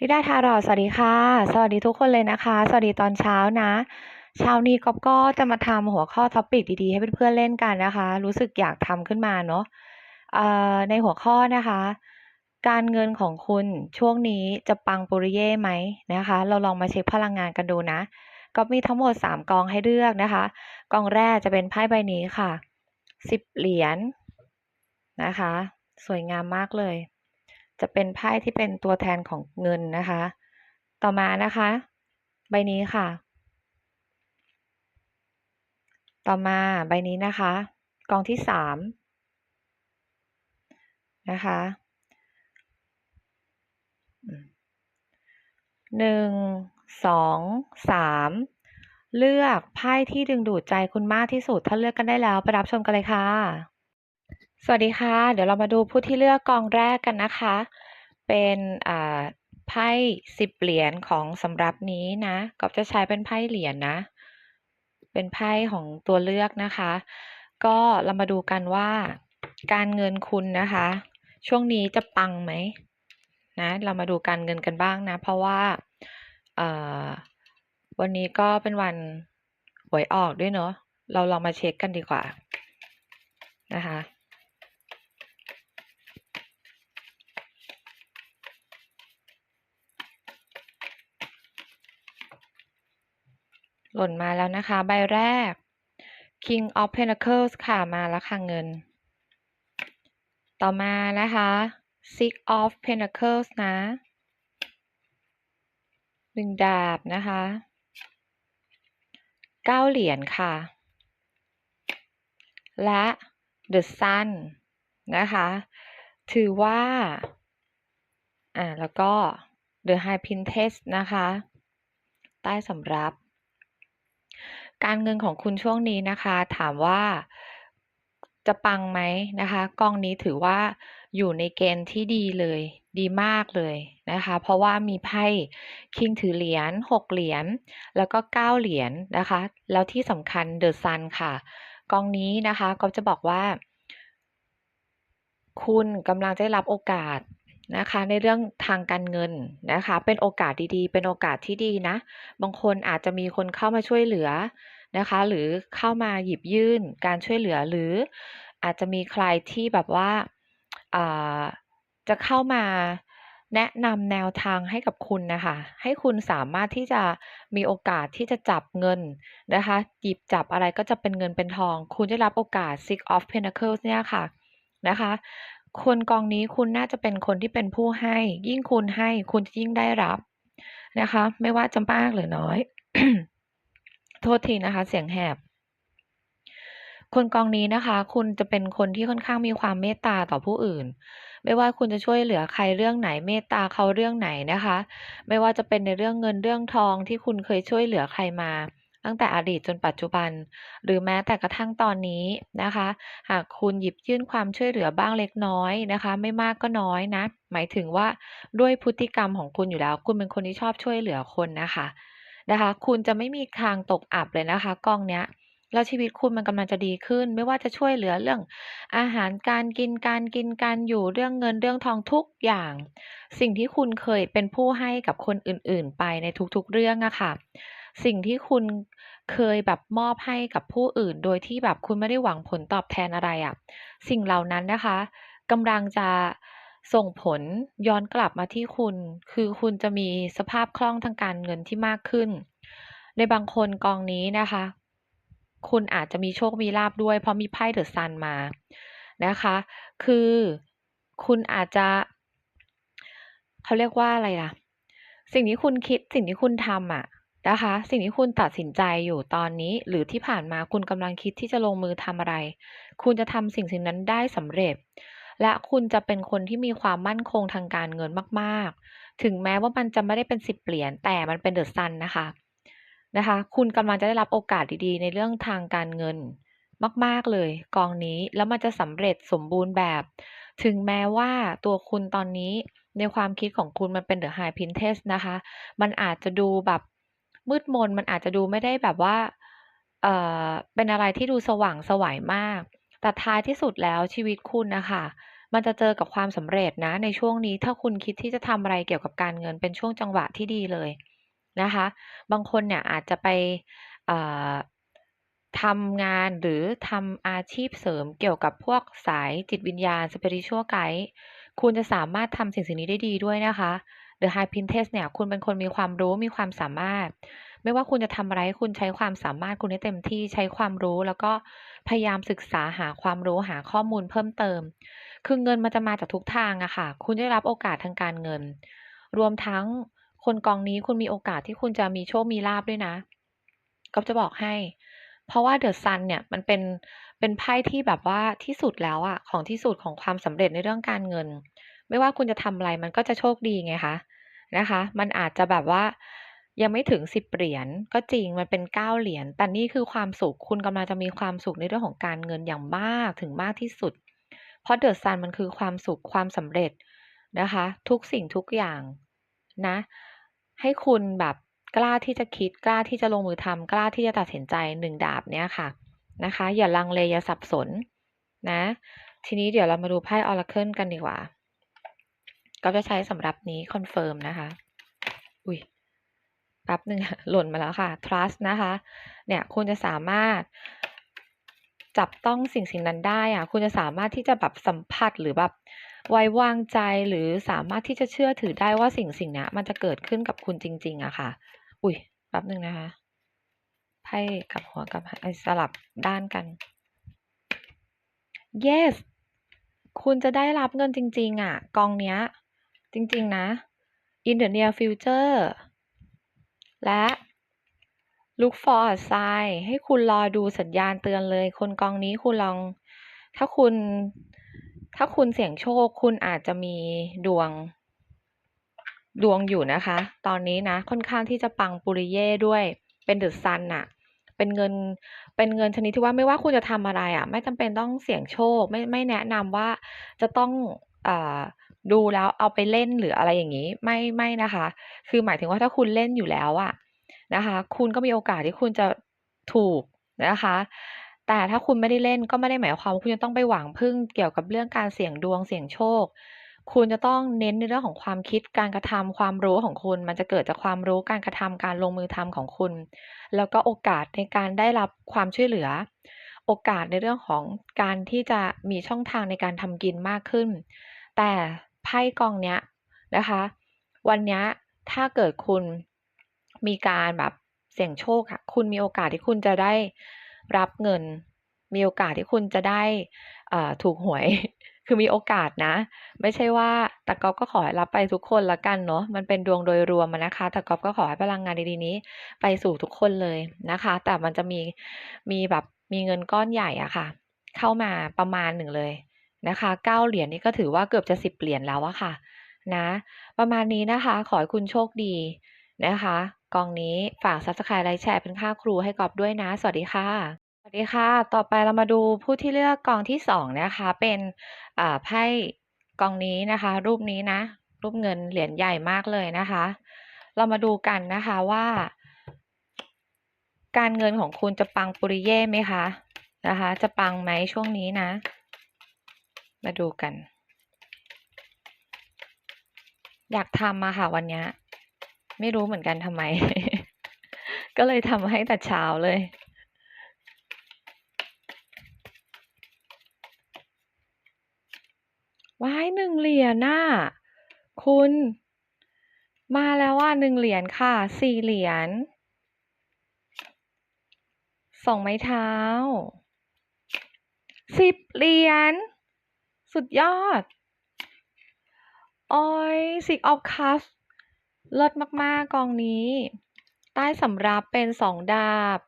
ลิดาทารอสวัสดีค่ะ สวัสดีทุกคนเลยนะคะ สวัสดีตอนเช้านะ เช้านี้ก๊อฟก็จะมาทำหัวข้อท็อปิกดีๆ ให้เพื่อนๆเล่นกันนะคะ รู้สึกอยากทำขึ้นมาเนาะในหัวข้อนะคะ การเงินของคุณช่วงนี้จะปังปุริเย่ไหมนะคะ เราลองมาเช็คพลังงานกันดูนะ ก็มีทั้งหมด 3กองให้เลือกนะคะ กองแรกจะเป็นไพ่ใบนี้ค่ะ 10 เหรียญนะคะ สวยงามมากเลย จะเป็นไพ่ที่เป็นตัวแทนของเงินนะคะ ต่อมานะคะ ใบนี้ค่ะ ต่อมาใบนี้นะคะ กองที่สามนะคะหนึ่งสองสามเลือกไพ่ที่ดึงดูดใจคุณมากที่สุด ถ้าเลือกกันได้แล้ว ไปรับชมกันเลยค่ะ สวัสดีค่ะ เดี๋ยวเรามาดูผู้ที่เลือกกองแรกกันนะคะ เป็นไพ่สิบเหรียญของสำรับนี้นะกอบจะใช้เป็นไพ่เหรียญนะ เป็นไพ่ของตัวเลือกนะคะ ก็เรามาดูกันว่า การเงินคุณนะคะ ช่วงนี้จะปังไหมนะ เรามาดูการเงินกันบ้างนะ เพราะว่าวันนี้ก็เป็นวันหวยออกด้วยเนาะเราลองมาเช็คกันดีกว่านะคะ หล่นมาแล้วนะคะ ใบแรก King of Pentacles ค่ะมาแล้วค่ะเงิน ต่อมานะคะ Six of Pentacles นะหนึ่งดาบนะคะเก้าเหรียญค่ะ และ The Sun นะคะ ถือว่า อ่า แล้วก็ The High Princess นะคะ ใต้สำรับ การเงินของคุณช่วงนี้นะคะ ถามว่าจะปังไหมนะคะกองนี้ถือว่าอยู่ในเกณฑ์ที่ดีเลย ดีมากเลยนะคะ เพราะว่ามีไพ่คิงถือเหรียญหกเหรียญแล้วก็เก้าเหรียญนะคะ แล้วที่สำคัญเดอะซันค่ะ กองนี้นะคะก็จะบอกว่า คุณกำลังจะได้รับโอกาสนะคะ ในเรื่องทางการเงินนะคะ เป็นโอกาสดีๆ เป็นโอกาสที่ดีนะ บางคนอาจจะมีคนเข้ามาช่วยเหลือ นะคะ หรือเข้ามาหยิบยื่นการช่วยเหลือหรืออาจจะมีใครที่แบบว่าจะเข้ามาแนะนำแนวทางให้กับคุณนะคะ ให้คุณสามารถที่จะมีโอกาสที่จะจับเงินนะคะหยิบจับอะไรก็จะเป็นเงินเป็นทอง คุณได้รับโอกาส Six of Pentacles เนี่ยค่ะนะคะ คนกองนี้คุณน่าจะเป็นคนที่เป็นผู้ให้ ยิ่งคุณให้คุณจะยิ่งได้รับนะคะ ไม่ว่าจะมากหรือน้อย โทษทีนะคะ เสียงแหบ คนกองนี้นะคะ คุณจะเป็นคนที่ค่อนข้างมีความเมตตาต่อผู้อื่น ไม่ว่าคุณจะช่วยเหลือใครเรื่องไหนเมตตาเขาเรื่องไหนนะคะ ไม่ว่าจะเป็นในเรื่องเงินเรื่องทองที่คุณเคยช่วยเหลือใครมาตั้งแต่อดีตจนปัจจุบัน หรือแม้แต่กระทั่งตอนนี้นะคะ หากคุณหยิบยื่นความช่วยเหลือบ้างเล็กน้อยนะคะ ไม่มากก็น้อยนะ หมายถึงว่าด้วยพฤติกรรมของคุณอยู่แล้ว คุณเป็นคนที่ชอบช่วยเหลือคนนะคะ นะคะ คุณจะไม่มีทางตกอับเลยนะคะกองเนี้ยแล้วชีวิตคุณมันกำลังจะดีขึ้น ไม่ว่าจะช่วยเหลือเรื่อง อาหารการกินการกินการอยู่เรื่องเงินเรื่องทองทุกอย่าง สิ่งที่คุณเคยเป็นผู้ให้กับคนอื่น ๆ ไปในทุกๆเรื่องอะค่ะ สิ่งที่คุณเคยแบบมอบให้กับผู้อื่น โดยที่แบบคุณไม่ได้หวังผลตอบแทนอะไรอะสิ่งเหล่านั้นนะคะกำลังจะ ส่งผลย้อนกลับมาที่คุณ คือคุณจะมีสภาพคล่องทางการเงินที่มากขึ้น ในบางคนกองนี้นะคะ คุณอาจจะมีโชคมีลาบด้วยเพราะมีไพ่เดอะซันมานะคะ คือคุณอาจจะเขาเรียกว่าอะไรล่ะ สิ่งที่คุณคิดสิ่งที่คุณทำอะนะคะ สิ่งที่คุณตัดสินใจอยู่ตอนนี้ หรือที่ผ่านมาคุณกำลังคิดที่จะลงมือทำอะไร คุณจะทำสิ่งสิ่งนั้นได้สำเร็จ และคุณจะเป็นคนที่มีความมั่นคงทางการเงินมากๆ ถึงแม้ว่ามันจะไม่ได้เป็นสิบเหรียญแต่มันเป็นเดอะซันนะคะนะคะ คุณกำลังจะได้รับโอกาสดีๆ ในเรื่องทางการเงินมาก ๆ เลย กองนี้แล้วมันจะสำเร็จสมบูรณ์แบบ ถึงแม้ว่าตัวคุณตอนนี้ในความคิดของคุณมันเป็นเดอะไฮพินเทสนะคะ มันอาจจะดูแบบมืดมนมันอาจจะดูไม่ได้แบบว่าเอ่อเป็นอะไรที่ดูสว่างสวยมาก แต่ท้ายที่สุดแล้วชีวิตคุณนะคะมันจะเจอกับความสำเร็จนะ ในช่วงนี้ถ้าคุณคิดที่จะทำอะไรเกี่ยวกับการเงินเป็นช่วงจังหวะที่ดีเลยนะคะ บางคนเนี่ยอาจจะไปทำงานหรือทำอาชีพเสริมเกี่ยวกับพวกสายจิตวิญญาณ spiritual guide คุณจะสามารถทำสิ่งสิ่งนี้ได้ดีด้วยนะคะ The High Princess เนี่ย คุณเป็นคนมีความรู้มีความสามารถ ไม่ว่าคุณจะทำอะไรคุณใช้ความสามารถคุณให้เต็มที่ใช้ความรู้ แล้วก็พยายามศึกษาหาความรู้หาข้อมูลเพิ่มเติม คือเงินมันจะมาจากทุกทางอะค่ะ คุณได้รับโอกาสทางการเงิน รวมทั้งคนกองนี้คุณมีโอกาสที่คุณจะมีโชคมีลาบด้วยนะก็จะบอกให้ เพราะว่าเดอะซันเนี่ยมันเป็นเป็นไพ่ที่แบบว่าที่สุดแล้วอะของที่สุดของความสำเร็จในเรื่องการเงิน ไม่ว่าคุณจะทำอะไรมันก็จะโชคดีไงคะนะคะ มันอาจจะแบบว่า ยังไม่ถึงสิบเหรียญก็จริงมันเป็นเก้าเหรียญแต่นี่คือความสุขคุณกำลังจะมีความสุขในเรื่องของการเงินอย่างมากถึงมากที่สุด เพราะเดอะซันมันคือความสุขความสำเร็จนะคะ ทุกสิ่งทุกอย่างนะ ให้คุณแบบกล้าที่จะคิดกล้าที่จะลงมือทำกล้าที่จะตัดสินใจหนึ่งดาบเนี้ยค่ะนะคะ อย่าลังเลอย่าสับสนนะ ทีนี้เดี๋ยวเรามาดูไพ่ออร์เคิลกันดีกว่า ก็จะใช้สำหรับนี้คอนเฟิร์มนะคะ อุ้ย แป๊บหนึ่งหล่นมาแล้วค่ะ trust นะคะ เนี่ยคุณจะสามารถจับต้องสิ่งสิ่งนั้นได้อะคุณจะสามารถที่จะแบบสัมผัสหรือแบบไว้วางใจหรือสามารถที่จะเชื่อถือได้ว่าสิ่งสิ่งนี้มันจะเกิดขึ้นกับคุณจริง ๆอะค่ะ อุ้ยแป๊บหนึ่งนะคะไพ่กับหัวกับไอสลับด้านกัน yes คุณจะได้รับเงินจริง ๆอะกองเนี้ย จริง ๆ นะ in the near future และ look for a sign ให้คุณรอดูสัญญาณเตือนเลย คนกองนี้คุณลอง ถ้าคุณ ถ้าคุณเสี่ยงโชค คุณอาจจะมีดวง ดวงอยู่นะคะ ตอนนี้นะ ค่อนข้างที่จะปังปุริเย่ด้วย เป็นเดอะซันน่ะเป็นเงิน เป็นเงินชนิดที่ว่าไม่ว่าคุณจะทำอะไรอะไม่จำเป็นต้องเสี่ยงโชค ไม่ ไม่แนะนำว่าจะต้อง อ่า ดูแล้วเอาไปเล่นหรืออะไรอย่างนี้ ไม่ไม่นะคะ คือหมายถึงว่าถ้าคุณเล่นอยู่แล้วอะนะคะ คุณก็มีโอกาสที่คุณจะถูกนะคะ แต่ถ้าคุณไม่ได้เล่นก็ไม่ได้หมายความว่าคุณจะต้องไปหวังพึ่งเกี่ยวกับเรื่องการเสี่ยงดวงเสี่ยงโชค คุณจะต้องเน้นในเรื่องของความคิดการกระทำความรู้ของคุณ มันจะเกิดจากความรู้การกระทำการลงมือทำของคุณ แล้วก็โอกาสในการได้รับความช่วยเหลือโอกาสในเรื่องของการที่จะมีช่องทางในการทำกินมากขึ้น แต่ ไพ่กองเนี้ยนะคะ วันนี้ถ้าเกิดคุณมีการแบบเสี่ยงโชคค่ะคุณมีโอกาสที่คุณจะได้รับเงิน มีโอกาสที่คุณจะได้ถูกหวย คือมีโอกาสนะ ไม่ใช่ว่าแต่ก๊อฟก็ขอให้รับไปทุกคนละกันเนาะมันเป็นดวงโดยรวมนะคะ แต่ก๊อฟก็ขอให้พลังงานดีๆนี้ ไปสู่ทุกคนเลยนะคะ แต่มันจะมีมีแบบมีเงินก้อนใหญ่อะค่ะ เข้ามาประมาณหนึ่งเลย นะคะเก้าเหรียญนี่ก็ถือว่าเกือบจะสิบเหรียญแล้วอะค่ะนะประมาณนี้นะคะ ขอให้คุณโชคดีนะคะ กองนี้ฝาก subscribe ไลค์แชร์เป็นค่าครูให้กอบด้วยนะ สวัสดีค่ะ สวัสดีค่ะ ต่อไปเรามาดูผู้ที่เลือกกองที่สองนะคะ เป็นอ่าไพ่กองนี้นะคะ รูปนี้นะ รูปเงินเหรียญใหญ่มากเลยนะคะ เรามาดูกันนะคะว่า การเงินของคุณจะปังปุริเย่ไหมคะนะคะ จะปังไหมช่วงนี้นะ มาดูกัน อยากทำมาค่ะวันนี้ ไม่รู้เหมือนกันทำไม ก็เลยทำให้แต่เช้าเลย ว้ายหนึ่งเหรียญน่ะคุณ มาแล้วว่าหนึ่งเหรียญค่ะ สี่เหรียญสองไม้เท้าสิบเหรียญ สุดยอดโอ้ย six of cups เลิศมาก ๆ กองนี้ ใต้สำรับเป็นสองดาบ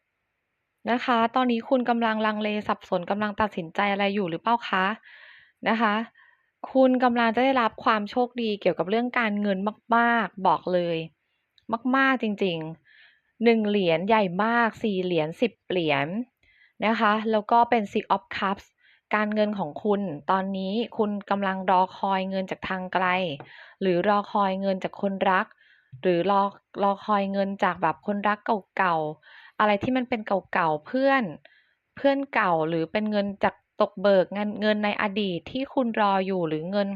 นะคะ ตอนนี้คุณกำลังลังเลสับสนกำลังตัดสินใจอะไรอยู่หรือเปล่าคะนะคะ คุณกำลังจะได้รับความโชคดีเกี่ยวกับเรื่องการเงินมาก ๆ บอกเลย มาก ๆ จริง ๆหนึ่งเหรียญใหญ่มากสี่เหรียญสิบเหรียญนะคะ แล้วก็เป็น six of cups การเงินของคุณ ตอนนี้คุณกำลังรอคอยเงินจากทางไกล หรือรอคอยเงินจากคนรัก หรือรอรอคอยเงินจากแบบคนรักเก่าๆอะไรที่มันเป็นเก่าๆเพื่อน เพื่อนเก่าหรือเป็นเงินจากตกเบิกเงินเงินในอดีตที่คุณรออยู่หรือเงิน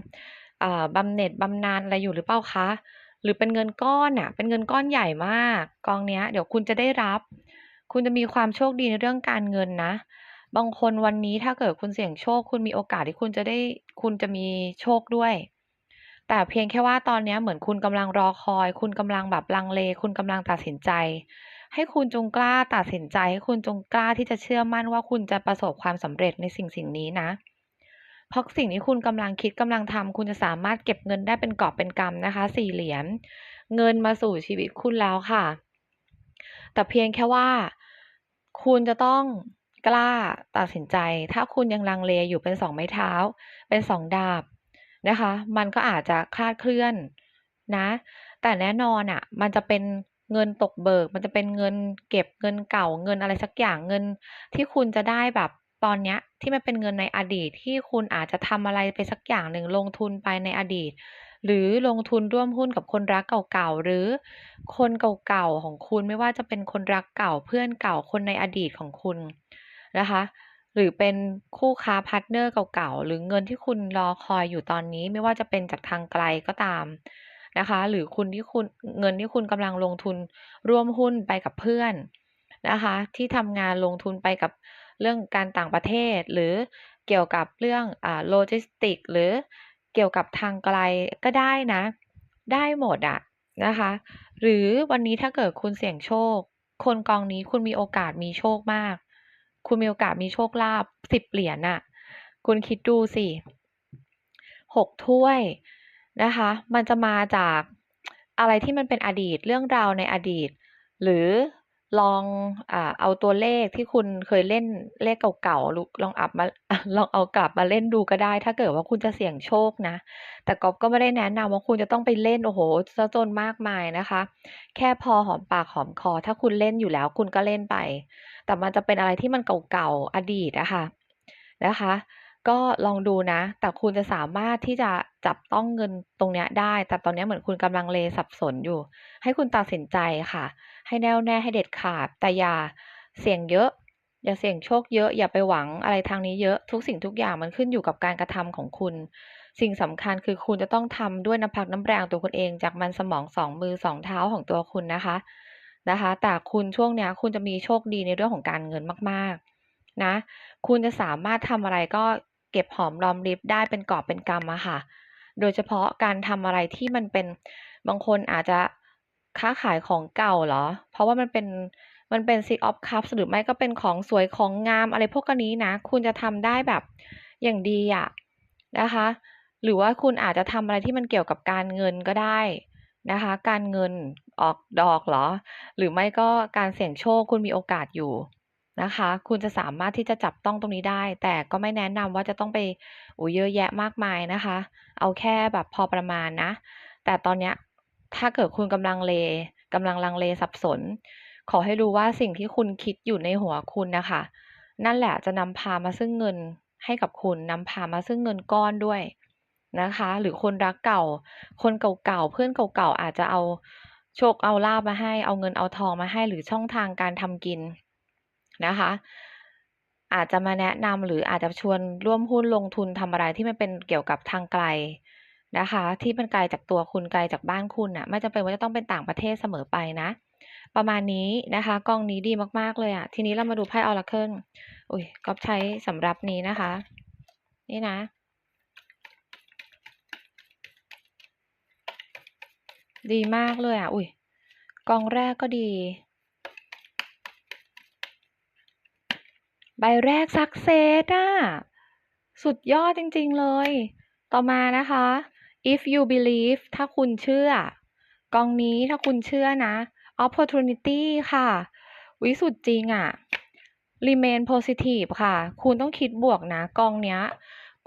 อ่าบำเหน็จบำนาญอะไรอยู่หรือเปล่าคะ หรือเป็นเงินก้อนน่ะเป็นเงินก้อนใหญ่มาก กองเนี้ย เดี๋ยวคุณจะได้รับ คุณจะมีความโชคดีในเรื่องการเงินนะ บางคนวันนี้ถ้าเกิดคุณเสี่ยงโชค คุณมีโอกาสที่คุณจะได้คุณจะมีโชคด้วย แต่เพียงแค่ว่าตอนนี้เหมือนคุณกำลังรอคอย คุณกำลังแบบลังเล คุณกำลังตัดสินใจ ให้คุณจงกล้าตัดสินใจ ให้คุณจงกล้าที่จะเชื่อมั่นว่าคุณจะประสบความสำเร็จในสิ่งสิ่งนี้นะเพราะสิ่งที่คุณกำลังคิดกำลังทำคุณจะสามารถเก็บเงินได้เป็นกอบเป็นกำนะคะ4เหรียญเงินมาสู่ชีวิตคุณแล้วค่ะ แต่เพียงแค่ว่า คุณจะต้อง กล้าตัดสินใจ ถ้าคุณยังลังเลอยู่เป็น2ไม้เท้า เป็น2ดาบนะคะ มันก็อาจจะคลาดเคลื่อนนะ แต่แน่นอนน่ะ มันจะเป็นเงินตกเบิก มันจะเป็นเงินเก็บเงินเก่าเงินอะไรสักอย่างเงิน ที่คุณจะได้แบบตอนเนี้ยที่มันเป็นเงินในอดีตที่คุณอาจจะทำอะไรไปสักอย่างหนึ่งลงทุนไปในอดีต หรือลงทุนร่วมหุ้นกับคนรักเก่าๆหรือคนเก่าๆของคุณไม่ว่าจะเป็นคนรักเก่าเพื่อนเก่าคนในอดีตของคุณ นะคะ หรือเป็นคู่ค้าพาร์ตเนอร์เก่าๆ หรือเงินที่คุณรอคอยอยู่ตอนนี้ไม่ว่าจะเป็นจากทางไกลก็ตามนะคะ หรือคุณที่คุณเงินที่คุณกำลังลงทุนร่วมหุ้นไปกับเพื่อนนะคะ ที่ทำงานลงทุนไปกับเรื่องการต่างประเทศ หรือเกี่ยวกับเรื่องอ่าโลจิสติกส์หรือเกี่ยวกับทางไกลก็ได้นะ ได้หมดอะนะคะ หรือวันนี้ถ้าเกิดคุณเสี่ยงโชค คนกองนี้คุณมีโอกาสมีโชคมาก คุณมีโอกาสมีโชคลาภสิบเหรียญน่ะคุณคิดดูสิหกถ้วยนะคะ มันจะมาจากอะไรที่มันเป็นอดีตเรื่องราวในอดีต หรือ ลองอ่าเอาตัวเลขที่คุณเคยเล่นเลขเก่าๆลองอับมาลองเอากลับมาเล่นดูก็ได้ ถ้าเกิดว่าคุณจะเสี่ยงโชคนะ แต่ก๊อฟก็ไม่ได้แนะนำว่าคุณจะต้องไปเล่นโอ้โฮเสียจนมากมายนะคะ แค่พอหอมปากหอมคอ ถ้าคุณเล่นอยู่แล้วคุณก็เล่นไป แต่มันจะเป็นอะไรที่มันเก่าๆอดีตอะคะนะคะ ก็ลองดูนะ แต่คุณจะสามารถที่จะจับต้องเงินตรงเนี้ยได้ แต่ตอนเนี้ยเหมือนคุณกำลังเลสับสนอยู่ ให้คุณตัดสินใจค่ะ ให้แน่วแน่ให้เด็ดขาด แต่อย่าเสี่ยงเยอะ อย่าเสี่ยงโชคเยอะ อย่าไปหวังอะไรทางนี้เยอะ ทุกสิ่งทุกอย่างมันขึ้นอยู่กับการกระทำของคุณ สิ่งสำคัญคือคุณจะต้องทำด้วยน้ำพักน้ำแรงตัวคุณเอง จากมันสมอง2มือ2เท้าของตัวคุณนะคะ นะคะ แต่คุณช่วงเนี้ยคุณจะมีโชคดีในเรื่องของการเงินมาก ๆนะ คุณจะสามารถทำอะไรก็ เก็บหอมรอมริบได้เป็นกอบเป็นกำอะค่ะ โดยเฉพาะการทำอะไรที่มันเป็นบางคนอาจจะค้าขายของเก่าเหรอ เพราะว่ามันเป็นมันเป็น Six of Cups หรือไม่ก็เป็นของสวยของงามอะไรพวกนี้นะ คุณจะทำได้แบบอย่างดีอะนะคะ หรือว่าคุณอาจจะทำอะไรที่มันเกี่ยวกับการเงินก็ได้นะคะ การเงินออกดอกเหรอ หรือไม่ก็การเสี่ยงโชคคุณมีโอกาสอยู่ นะคะ คุณจะสามารถที่จะจับต้องตรงนี้ได้ แต่ก็ไม่แนะนำว่าจะต้องไปอ้โฮเยอะแยะมากมายนะคะ เอาแค่แบบพอประมาณนะ แต่ตอนเนี้ยถ้าเกิดคุณกำลังเลกำลังลังเลสับสน ขอให้รู้ว่าสิ่งที่คุณคิดอยู่ในหัวคุณนะคะ นั่นแหละจะนำพามาซึ่งเงินให้กับคุณนำพามาซึ่งเงินก้อนด้วยนะคะ หรือคนรักเก่า คนเก่าๆเพื่อนเก่าๆอาจจะเอาโชคเอาลาภมาให้ เอาเงินเอาทองมาให้ หรือช่องทางการทำกิน นะคะ อาจจะมาแนะนำหรืออาจจะชวนร่วมหุ้นลงทุนทำอะไรที่มันเป็นเกี่ยวกับทางไกลนะคะ ที่มันไกลจากตัวคุณไกลจากบ้านคุณน่ะไม่จำเป็นว่าจะต้องเป็นต่างประเทศเสมอไปนะ ประมาณนี้นะคะกองนี้ดีมากๆเลยอะทีนี้เรามาดูไพ่ Oracle อุ๊ยก๊อฟใช้สำรับนี้นะคะ นี่นะดีมากเลยอะอุ๊ยกองแรกก็ดี ใบแรก Success อะสุดยอดจริงๆเลย ต่อมานะคะ If you believe ถ้าคุณเชื่อ กองนี้ถ้าคุณเชื่อนะ Opportunity ค่ะอุ๊ยสุดจริงอะ Remain positive ค่ะ คุณต้องคิดบวกนะ กองเนี้ย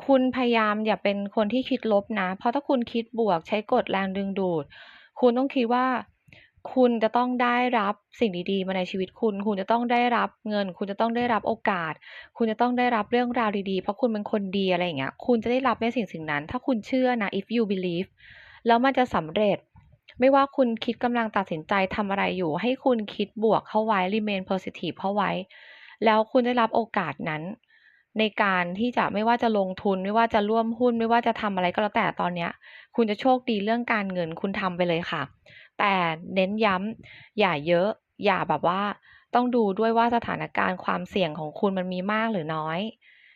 คุณพยายามอย่าเป็นคนที่คิดลบนะ เพราะถ้าคุณคิดบวกใช้กฎแรงดึงดูด คุณต้องคิดว่า คุณจะต้องได้รับสิ่งดีๆ มาในชีวิตคุณ คุณจะต้องได้รับเงิน คุณจะต้องได้รับโอกาส คุณจะต้องได้รับเรื่องราวดีๆ เพราะคุณเป็นคนดีอะไรอย่างเงี้ย คุณจะได้รับในสิ่งสิ่งนั้น ถ้าคุณเชื่อนะ If you believe แล้วมันจะสำเร็จ ไม่ว่าคุณคิดกำลังตัดสินใจทำอะไรอยู่ ให้คุณคิดบวกเข้าไว้ Remain positive เข้าไว้ แล้วคุณได้รับโอกาสนั้น ในการที่จะไม่ว่าจะลงทุน ไม่ว่าจะร่วมหุ้น ไม่ว่าจะทำอะไรก็แล้วแต่ตอนเนี้ย คุณจะโชคดีเรื่องการเงิน คุณทำไปเลยค่ะ แต่เน้นย้ำอย่าเยอะ อย่าแบบว่า ต้องดูด้วยว่าสถานการณ์ความเสี่ยงของคุณมันมีมากหรือน้อย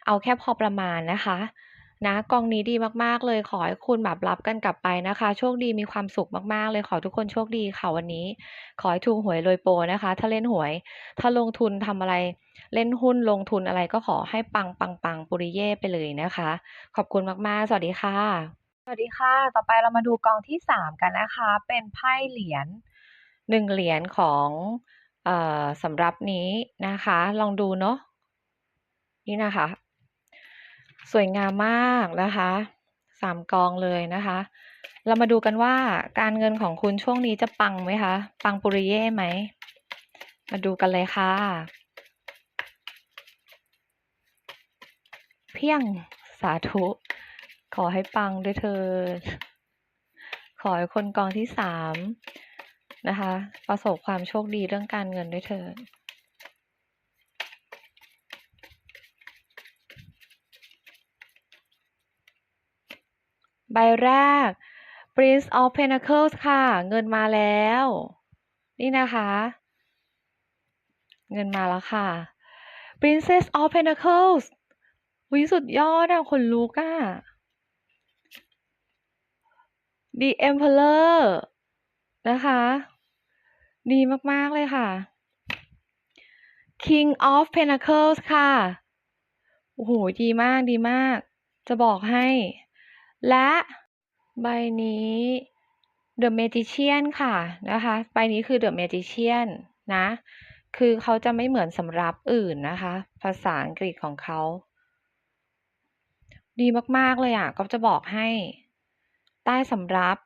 เอาแค่พอประมาณนะคะนะกองนี้ดีมากๆเลยขอให้คุณแบบรับกันกลับไปนะคะ โชคดีมีความสุขมากๆ เลยขอทุกคนโชคดีค่ะวันนี้ ขอให้ถูกหวยรวยโปรนะคะ ถ้าเล่นหวย ถ้าลงทุนทำอะไร เล่นหุ้นลงทุนอะไรก็ขอให้ปังๆๆปุริเย่ไปเลยนะคะ ขอบคุณมากๆ สวัสดีค่ะ สวัสดีค่ะ ต่อไปเรามาดูกองที่ 3 กันนะคะ เป็นไพ่เหรียญ1เหรียญของเอ่อสำรับนี้นะคะ ลองดูเนาะ นี่นะคะ สวยงามมากนะคะ3กองเลยนะคะ เรามาดูกันว่าการเงินของคุณช่วงนี้จะปังไหมคะ ปังปุริเย่ไหม มาดูกันเลยค่ะ เพียงสาธุ ขอให้ปังด้วยเถิดขอให้คนกองที่3นะคะ ประสบความโชคดีเรื่องการเงินด้วยเถิดใบแรก Prince of Pentacles ค่ะ เงินมาแล้ว นี่นะคะ เงินมาแล้วค่ะ Princess of Pentacles อุ๊ยสุดยอดอะขนลุกอะ The Emperor นะคะ ดีมาก ๆ เลยค่ะ King of Pentacles ค่ะ โอ้โฮดีมาก ดีมาก จะบอกให้ และใบนี้ The Magician ค่ะ นะคะ ใบนี้คือ The Magician นะ คือเขาจะไม่เหมือนสำรับอื่นนะคะ ภาษาอังกฤษของเขา ดีมาก ๆ เลยอะก๊อฟจะบอกให้ ต้สำรับ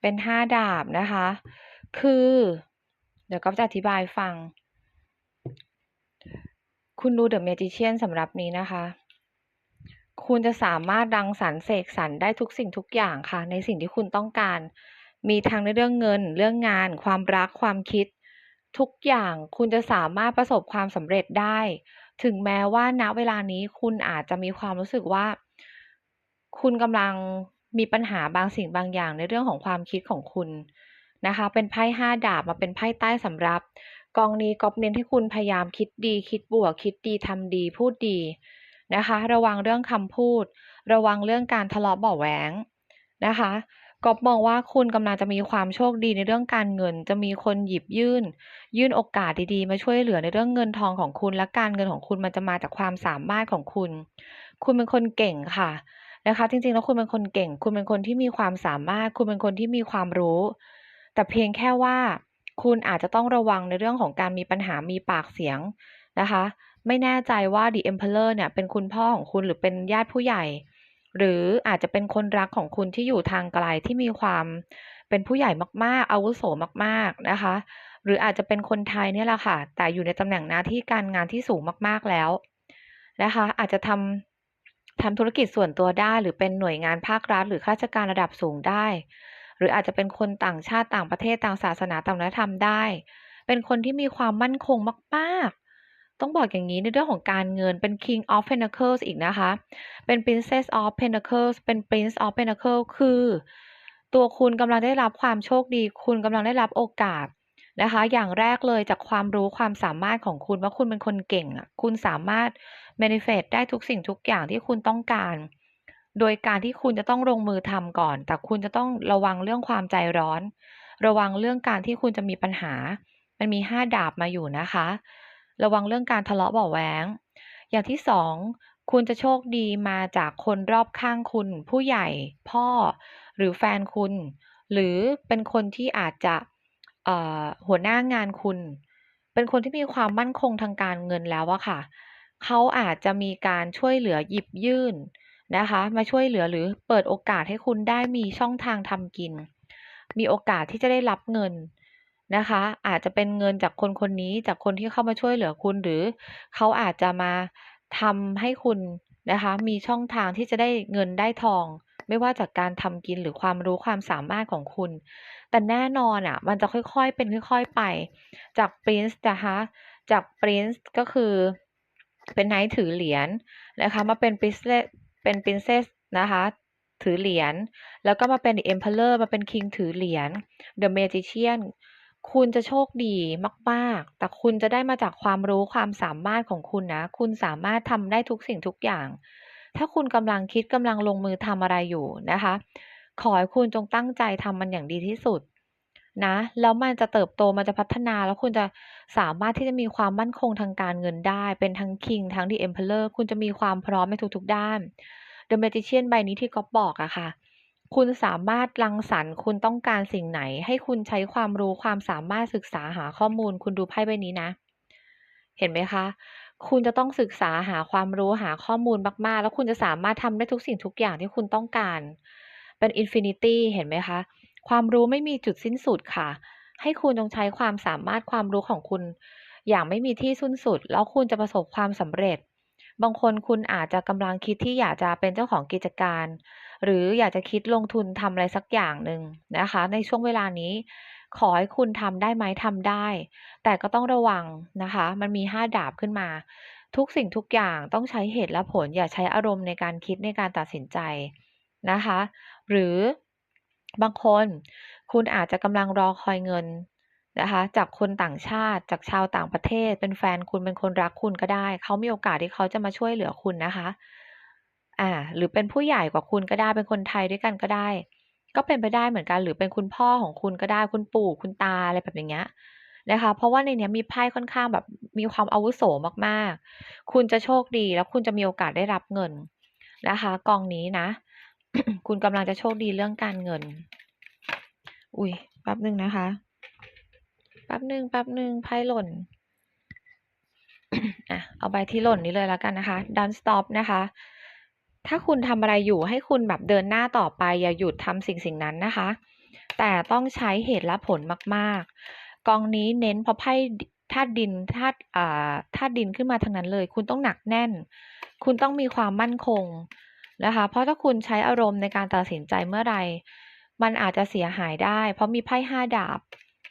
เป็น5ดาบนะคะ คือ เดี๋ยวก๊อฟจะอธิบายฟัง คุณดู The Magician สำรับนี้นะคะ คุณจะสามารถรังสรรเสกสรรได้ทุกสิ่งทุกอย่างค่ะ ในสิ่งที่คุณต้องการ มีทั้งในเรื่องเงิน เรื่องงาน ความรัก ความคิด ทุกอย่างคุณจะสามารถประสบความสำเร็จได้ ถึงแม้ว่าณเวลานี้คุณอาจจะมีความรู้สึกว่าคุณกำลัง มีปัญหาบางสิ่งบางอย่างในเรื่องของความคิดของคุณนะคะ เป็นไพ่5ดาบมาเป็นไพ่ใต้สำรับ กองนี้กอฟเน้นให้คุณพยายามคิดดี คิดบวก คิดดีทำดีพูดดีนะคะ ระวังเรื่องคำพูด ระวังเรื่องการทะเลาะเบาะแว้งนะคะกอฟมองว่าคุณกำลังจะมีความโชคดีในเรื่องการเงิน จะมีคนหยิบยื่น ยื่นโอกาสดีๆ มาช่วยเหลือในเรื่องเงินทองของคุณและการเงินของคุณมันจะมาจากความสามารถของคุณ คุณเป็นคนเก่งค่ะ นะคะ จริงๆ แล้วคุณเป็นคนเก่ง คุณเป็นคนที่มีความสามารถ คุณเป็นคนที่มีความรู้ แต่เพียงแค่ว่า คุณอาจจะต้องระวังในเรื่องของการมีปัญหามีปากเสียงนะคะ ไม่แน่ใจว่า The Emperor เนี่ยเป็นคุณพ่อของคุณหรือเป็นญาติผู้ใหญ่ หรืออาจจะเป็นคนรักของคุณที่อยู่ทางไกลที่มีความเป็นผู้ใหญ่มากๆ อาวุโสมากๆนะคะ หรืออาจจะเป็นคนไทยเนี่ยแหละค่ะ แต่อยู่ในตำแหน่งหน้าที่การงานที่สูงมากๆแล้วนะคะ อาจจะทำ ทำธุรกิจส่วนตัวได้หรือเป็นหน่วยงานภาครัฐ หรือข้าราชการระดับสูงได้ หรืออาจจะเป็นคนต่างชาติต่างประเทศต่างศาสนาต่างวัฒนธรรมได้ เป็นคนที่มีความมั่นคงมากๆ ต้องบอกอย่างงี้ในเรื่องของการเงินเป็น King of Pentacles อีกนะคะ เป็น Princess of Pentacles เป็น Prince of Pentacles คือ ตัวคุณกำลังได้รับความโชคดี คุณกำลังได้รับโอกาส นะคะ อย่างแรกเลยจากความรู้ความสามารถของคุณว่าคุณเป็นคนเก่งอะคุณสามารถ manifest ได้ทุกสิ่งทุกอย่างที่คุณต้องการ โดยการที่คุณจะต้องลงมือทำก่อน แต่คุณจะต้องระวังเรื่องความใจร้อน ระวังเรื่องการที่คุณจะมีปัญหา มันมี5ดาบมาอยู่นะคะ ระวังเรื่องการทะเลาะเบาะแวงอย่างที่2คุณจะโชคดีมาจากคนรอบข้างคุณ ผู้ใหญ่ พ่อ หรือแฟนคุณ หรือเป็นคนที่อาจจะ หัวหน้างานคุณ เป็นคนที่มีความมั่นคงทางการเงินแล้วอะค่ะ เขาอาจจะมีการช่วยเหลือหยิบยื่นนะคะ มาช่วยเหลือหรือเปิดโอกาสให้คุณได้มีช่องทางทำกิน มีโอกาสที่จะได้รับเงินนะคะ อาจจะเป็นเงินจากคนคนนี้จากคนที่เข้ามาช่วยเหลือคุณหรือเขาอาจจะมาทำให้คุณนะคะ มีช่องทางที่จะได้เงินได้ทอง ไม่ว่าจากการทำกินหรือความรู้ความสามารถของคุณ แต่แน่นอนอะมันจะค่อยๆ เป็นค่อย ๆไป จาก Prince นะคะ จาก Prince ก็คือเป็น Knight ถือเหรียญนะคะ มาเป็น Princess เป็น Princess นะคะ ถือเหรียญ แล้วก็มาเป็น The Emperor มาเป็น King ถือเหรียญ The Magician คุณจะโชคดีมากๆ แต่คุณจะได้มาจากความรู้ความสามารถของคุณนะ คุณสามารถทำได้ทุกสิ่งทุกอย่าง ถ้าคุณกำลังคิดกำลังลงมือทำอะไรอยู่นะคะ ขอให้คุณจงตั้งใจทำมันอย่างดีที่สุดนะแล้วมันจะเติบโตมันจะพัฒนาแล้วคุณจะสามารถที่จะมีความมั่นคงทางการเงินได้ เป็นทั้ง King ทั้ง The Emperor คุณจะมีความพร้อมในทุกๆด้าน The Magician ใบนี้ที่ก๊อฟบอกอะค่ะ คุณสามารถรังสรรค์คุณต้องการสิ่งไหน ให้คุณใช้ความรู้ความสามารถศึกษาหาข้อมูล คุณดูไพ่ใบนี้นะ เห็นไหมคะ คุณจะต้องศึกษาหาความรู้หาข้อมูลมาก ๆ แล้วคุณจะสามารถทำได้ทุกสิ่งทุกอย่างที่คุณต้องการ เป็นอินฟินิตี้เห็นไหมคะ ความรู้ไม่มีจุดสิ้นสุดค่ะ ให้คุณจงใช้ความสามารถความรู้ของคุณ อย่างไม่มีที่สิ้นสุด แล้วคุณจะประสบความสำเร็จ บางคนคุณอาจจะกำลังคิดที่อยากจะเป็นเจ้าของกิจการ หรืออยากจะคิดลงทุนทำอะไรสักอย่างหนึ่งนะคะ ในช่วงเวลานี้ ขอให้คุณทำได้ไหมทำได้ แต่ก็ต้องระวังนะคะ มันมี5ดาบขึ้นมา ทุกสิ่งทุกอย่างต้องใช้เหตุและผล อย่าใช้อารมณ์ในการคิดในการตัดสินใจนะคะ หรือบางคนคุณอาจจะกำลังรอคอยเงินนะคะจากคนต่างชาติจากชาวต่างประเทศ เป็นแฟนคุณเป็นคนรักคุณก็ได้ เขามีโอกาสที่เขาจะมาช่วยเหลือคุณนะคะอ่าหรือเป็นผู้ใหญ่กว่าคุณก็ได้เป็นคนไทยด้วยกันก็ได้ ก็เป็นไปได้เหมือนกัน หรือเป็นคุณพ่อของคุณก็ได้คุณปู่คุณตาอะไรแบบอย่างเงี้ยนะคะ เพราะว่าในนี้มีไพ่ค่อนข้างแบบมีความอาวุโสมากๆ คุณจะโชคดีแล้วคุณจะมีโอกาสได้รับเงินนะคะ กองนี้นะ คุณกำลังจะโชคดีเรื่องการเงิน อุ๊ยแป๊บหนึ่งนะคะแป๊บหนึ่งแป๊บหนึ่งไพ่หล่นอะเอาใบที่หล่นนี้เลยแล้วกันนะคะ Don't stop นะคะ ถ้าคุณทำอะไรอยู่ให้คุณแบบเดินหน้าต่อไป อย่าหยุดทำสิ่งสิ่งนั้นนะคะ แต่ต้องใช้เหตุและผลมาก ๆ กองนี้เน้นเพราะไพ่ธาตุดินธาตุอ่าธาตุดินขึ้นมาทั้งนั้นเลย คุณต้องหนักแน่น คุณต้องมีความมั่นคงนะคะ เพราะถ้าคุณใช้อารมณ์ในการตัดสินใจเมื่อไหร่มันอาจจะเสียหายได้ เพราะมีไพ่5ดาบ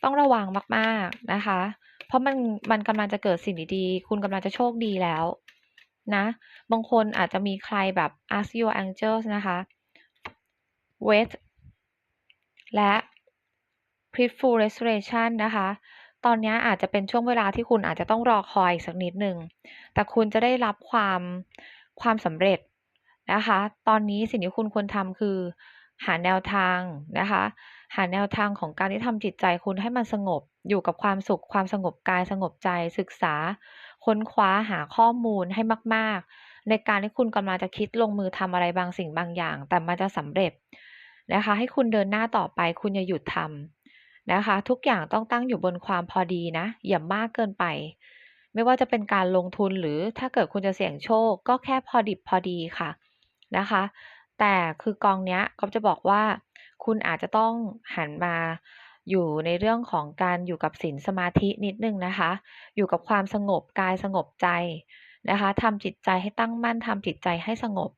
ต้องระวังมาก ๆนะคะ เพราะมันมันกำลังจะเกิดสิ่งดีๆ คุณกำลังจะโชคดีแล้ว นะ บางคนอาจจะมีใครแบบ Ask Your Angels นะคะ Wait และ Peaceful Restoration นะคะ ตอนนี้อาจจะเป็นช่วงเวลาที่คุณอาจจะต้องรอคอยอีกสักนิดหนึ่ง แต่คุณจะได้รับความความสำเร็จนะคะ ตอนนี้สิ่งที่คุณควรทำคือหาแนวทางนะคะ หาแนวทางของการที่ทำจิตใจคุณให้มันสงบ อยู่กับความสุข ความสงบกาย สงบใจ ศึกษา ค้นคว้าหาข้อมูลให้มาก ๆ ในการที่คุณกำลังจะคิดลงมือทำอะไรบางสิ่งบางอย่าง แต่มันจะสำเร็จนะคะ ให้คุณเดินหน้าต่อไป คุณอย่าหยุดทำนะคะ ทุกอย่างต้องตั้งอยู่บนความพอดีนะ อย่ามากเกินไป ไม่ว่าจะเป็นการลงทุนหรือถ้าเกิดคุณจะเสี่ยงโชค ก็แค่พอดิบพอดีค่ะนะคะ แต่คือกองเนี้ยก๊อฟจะบอกว่า คุณอาจจะต้องหันมา อยู่ในเรื่องของการอยู่กับศีลสมาธินิดนึงนะคะ อยู่กับความสงบกายสงบใจนะคะทำจิตใจให้ตั้งมั่นทำจิตใจให้สงบ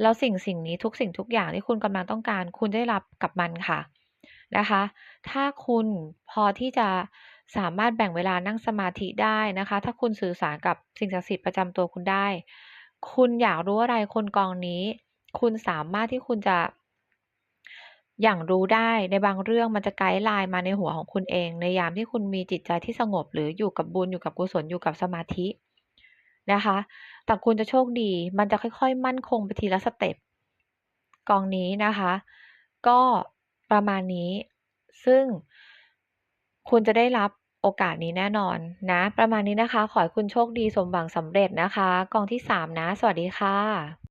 แล้วสิ่งสิ่งนี้ทุกสิ่งทุกอย่างที่คุณกำลังต้องการ คุณได้รับกับมันค่ะนะคะ ถ้าคุณพอที่จะสามารถแบ่งเวลานั่งสมาธิได้นะคะ ถ้าคุณสื่อสารกับสิ่งศักดิ์สิทธิ์ประจำตัวคุณได้ คุณอยากรู้อะไรคนกองนี้ คุณสามารถที่คุณจะ อย่างรู้ได้ในบางเรื่องมันจะไกด์ไลน์มาในหัวของคุณเอง ในยามที่คุณมีจิตใจที่สงบ หรืออยู่กับบุญอยู่กับกุศลอยู่กับสมาธินะคะ แต่คุณจะโชคดี มันจะค่อย ๆ มั่นคงไปทีละสเต็ปกองนี้นะคะ ก็ประมาณนี้ ซึ่งคุณจะได้รับโอกาสนี้แน่นอนนะ ประมาณนี้นะคะ ขอให้คุณโชคดีสมหวังสำเร็จนะคะ กองที่ 3 นะ สวัสดีค่ะ